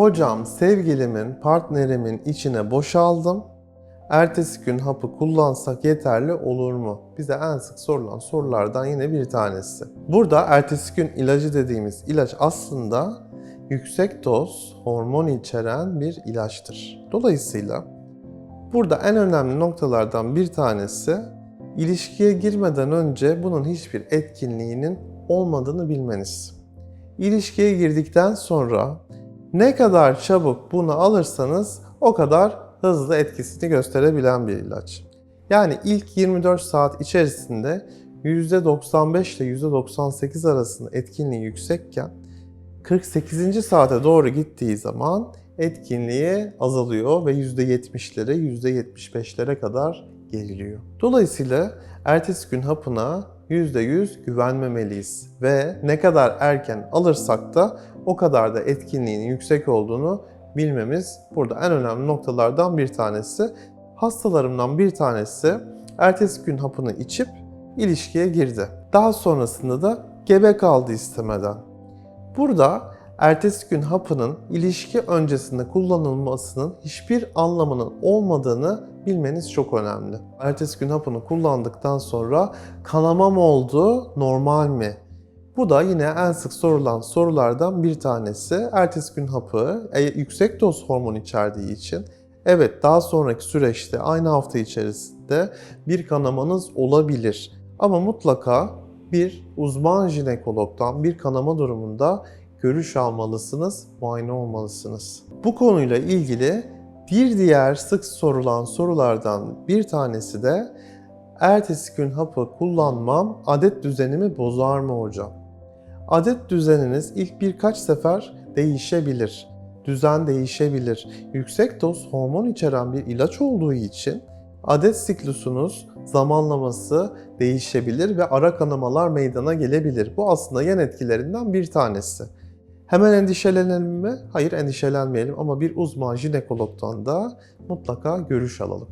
Hocam sevgilimin, partnerimin içine boşaldım. Ertesi gün hapı kullansak yeterli olur mu? Bize en sık sorulan sorulardan yine bir tanesi. Burada ertesi gün ilacı dediğimiz ilaç aslında yüksek doz hormon içeren bir ilaçtır. Dolayısıyla burada en önemli noktalardan bir tanesi ilişkiye girmeden önce bunun hiçbir etkinliğinin olmadığını bilmeniz. İlişkiye girdikten sonra ne kadar çabuk bunu alırsanız o kadar hızlı etkisini gösterebilen bir ilaç. Yani ilk 24 saat içerisinde %95 ile %98 arasında etkinliği yüksekken 48. saate doğru gittiği zaman etkinliği azalıyor ve %70'lere, %75'lere kadar geriliyor. Dolayısıyla ertesi gün hapına %100 güvenmemeliyiz ve ne kadar erken alırsak da o kadar da etkinliğinin yüksek olduğunu bilmemiz burada en önemli noktalardan bir tanesi. Hastalarımdan bir tanesi ertesi gün hapını içip ilişkiye girdi. Daha sonrasında da gebe kaldı istemeden. Burada ertesi gün hapının ilişki öncesinde kullanılmasının hiçbir anlamının olmadığını bilmeniz çok önemli. Ertesi gün hapını kullandıktan sonra kanama mı oldu, normal mi? Bu da yine en sık sorulan sorulardan bir tanesi. Ertesi gün hapı e, yüksek doz hormon içerdiği için evet daha sonraki süreçte aynı hafta içerisinde bir kanamanız olabilir. Ama mutlaka bir uzman jinekologdan bir kanama durumunda görüş almalısınız, muayene olmalısınız. Bu konuyla ilgili bir diğer sık sorulan sorulardan bir tanesi de ertesi gün hapı kullanmam adet düzenimi bozar mı hocam? Adet düzeniniz ilk birkaç sefer değişebilir. Düzen değişebilir. Yüksek doz hormon içeren bir ilaç olduğu için adet siklusunuz zamanlaması değişebilir ve ara kanamalar meydana gelebilir. Bu aslında yan etkilerinden bir tanesi. Hemen endişelenelim mi? Hayır endişelenmeyelim ama bir uzman jinekologdan da mutlaka görüş alalım.